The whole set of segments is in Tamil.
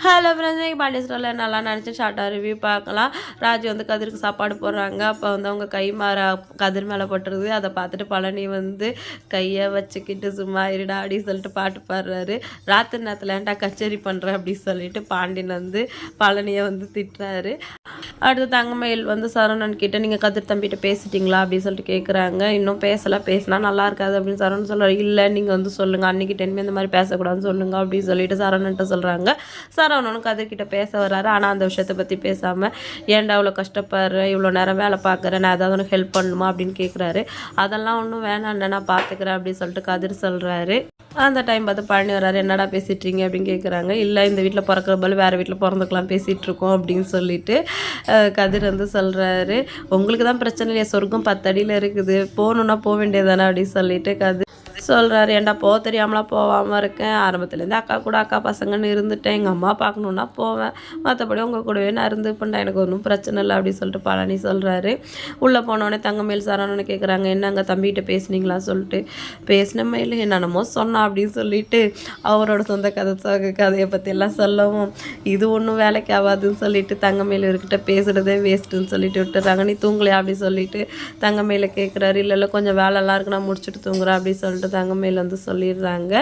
ஹலோ ஃப்ரெண்ட்ஸ் பாண்டியஸ்டரில் நல்லா நினச்சி ஷார்ட்டாக ரிவ்யூ பார்க்கலாம். ராஜி வந்து கதிருக்கு சாப்பாடு போடுறாங்க. அப்போ வந்து அவங்க கை மாற கதிர் மேலே போட்டுருது அதை பார்த்துட்டு பழனி வந்து கையை வச்சுக்கிட்டு சும்மா இருடா அப்படின்னு சொல்லிட்டு பாட்டு பாடுறாரு. ராத்திரி நேரத்தில் ஏன்டா கச்சேரி பண்ணுறேன் அப்படின்னு சொல்லிட்டு பாண்டியன் வந்து பழனியை வந்து திட்டுறாரு. அடுத்து தங்கமயில் வந்து சரவணன் கிட்ட நீங்கள் கதிர் தம்பிகிட்ட பேசிட்டீங்களா? அப்படின்னு சொல்லிட்டு கேட்குறாங்க இன்னும் பேசலை பேசினா நல்லா இருக்காது அப்படின்னு சரவணன் சொல்கிறார் இல்லை நீங்கள் வந்து சொல்லுங்கள் அன்றைக்கி டென்மே இந்த மாதிரி பேசக்கூடாதுன்னு சொல்லுங்கள் அப்படின்னு சொல்லிட்டு சரவணன்ட்ட சொல்கிறாங்க சரவணனும் கதிர்கிட்ட பேச வர்றாரு. ஆனால் அந்த விஷயத்தை பற்றி பேசாமல் ஏன்டா அவ்வளோ கஷ்டப்படுற இவ்வளோ நேரம் வேலை பார்க்குறேன் நான் ஏதாவது ஒன்று ஹெல்ப் பண்ணணுமா அப்படின்னு கேட்குறாரு அதெல்லாம் ஒன்றும் வேணாம் நான் பார்த்துக்கிறேன் அப்படின்னு சொல்லிட்டு கதிர் சொல்கிறாரு அந்த டைம் பார்த்து பழனி வராரு என்னடா பேசிட்டுறீங்க அப்படின்னு கேட்குறாங்க இல்லை இந்த வீட்டில் பிறக்கிற போல வேறு வீட்டில் பிறந்துக்கலாம் பேசிகிட்ருக்கோம் அப்படின்னு சொல்லிட்டு கதிர் வந்து சொல்கிறாரு உங்களுக்கு தான் பிரச்சனை இல்லையா? சொர்க்கம் பத்தடியில் இருக்குது. போகணுன்னா போக வேண்டியதானே அப்படின்னு சொல்லிட்டு கதிர் சொல்கிறாரு ஏன்டா போக தெரியாமலாம் போகாமல் இருக்கேன் ஆரம்பத்துலேருந்து அக்கா கூட அக்கா பசங்கன்னு இருந்துட்டேன். எங்கள் அம்மா பார்க்கணுன்னா போவேன். மற்றபடி உங்கள் கூடவே நான் இருந்து பண்ண எனக்கு ஒன்றும் பிரச்சனை இல்லை அப்படின்னு சொல்லிட்டு பழனி சொல்கிறாரு உள்ளே போனோடனே தங்கமேல் சரவணன்னு கேட்குறாங்க என்னங்க தம்பிகிட்ட பேசுனீங்களா? சொல்லிட்டு பேசின மயில் என்னென்னமோ சொன்னா அப்படின்னு சொல்லிட்டு அவரோட சொந்த கதை சோக கதையை பற்றியெல்லாம் சொல்லவும் இது ஒன்றும் வேலைக்கு ஆகாதுன்னு சொல்லிட்டு தங்கமேல் இவர்கிட்ட பேசுகிறதே வேஸ்ட்டுன்னு சொல்லிட்டு விட்டுறாங்க. நீ தூங்கலையா? அப்படின்னு சொல்லிட்டு தங்கமேல கேட்குறாரு இல்லை இல்லை கொஞ்சம் வேலைலாம் இருக்கு நான் முடிச்சுட்டு தூங்குறேன் அப்படின்னு சொல்லிட்டு தங்கமேல் வந்து சொல்லிடுறாங்க.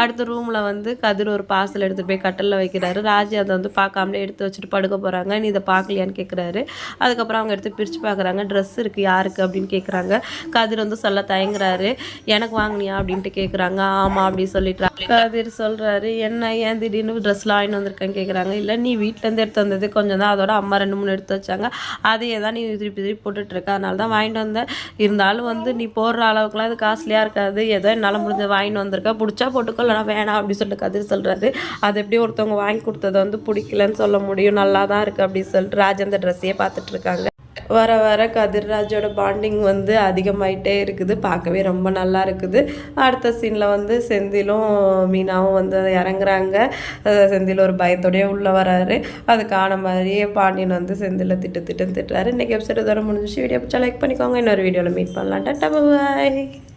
அடுத்த ரூமில் வந்து கதிர் ஒரு பார்சல் எடுத்துகிட்டு போய் கட்டலில் வைக்கிறாரு. ராஜி அதை வந்து பார்க்காமலே எடுத்து வச்சுட்டு படுக்க போகிறாங்க நீ இதை பார்க்கலையான்னு கேட்குறாரு அதுக்கப்புறம் அவங்க எடுத்து பிரித்து பார்க்குறாங்க. ட்ரெஸ் இருக்குது யாருக்கு? அப்படின்னு கேட்குறாங்க கதிர் வந்து சொல்ல தயங்குறாரு. எனக்கு வாங்கினியா? அப்படின்ட்டு கேட்குறாங்க ஆமாம் அப்படின்னு சொல்லிட்டு. கதிர் சொல்கிறாரு என்ன ஏன் திடீர்னு ட்ரெஸ்லாம் வாங்கிட்டு வந்திருக்கேன்னு கேட்குறாங்க இல்லை நீ வீட்டிலேருந்து எடுத்து வந்தது கொஞ்சம் தான். அதோட அம்மா ரெண்டு மூணு எடுத்து வச்சாங்க. அதையே தான் நீ திருப்பி திருப்பி போட்டுட்ருக்க அதனால தான் வாங்கிட்டு வந்தேன் இருந்தாலும் வந்து நீ போடுற அளவுக்குலாம் இது காஸ்ட்லியாக இருக்காது. ஏதோ என்னால் முடிஞ்ச வாங்கிட்டு வந்திருக்கா. பிடிச்சா போட்டுக்கோ இல்லைனா வேணாம் அப்படின்னு சொல்லிட்டு கதிர் சொல்கிறாரு அது எப்படி ஒருத்தவங்க வாங்கி கொடுத்ததை வந்து பிடிக்கலன்னு சொல்ல முடியும். நல்லா தான் இருக்குது அப்படின்னு சொல்லிட்டு ராஜ் அந்த ட்ரெஸ்ஸையே பார்த்துட்ருக்காங்க வர வர கதிர்ராஜோட பாண்டிங் வந்து அதிகமாயிட்டே இருக்குது. பார்க்கவே ரொம்ப நல்லா இருக்குது. அடுத்த சீனில் வந்து செந்திலும் மீனாவும் வந்து இறங்குறாங்க. செந்தில் ஒரு பயத்தோடயே உள்ளே வராரு. அதுக்கான மாதிரியே பாண்டியன் வந்து செந்தில் திட்டு திட்டுன்னு திட்டுறாரு. இன்றைக்கி எபிசோடு தூரம் முடிஞ்சிச்சு. வீடியோ பிடிச்சா லைக் பண்ணிக்கோங்க. இன்னொரு வீடியோவில் மீட் பண்ணலாம். டாட்டா பாய்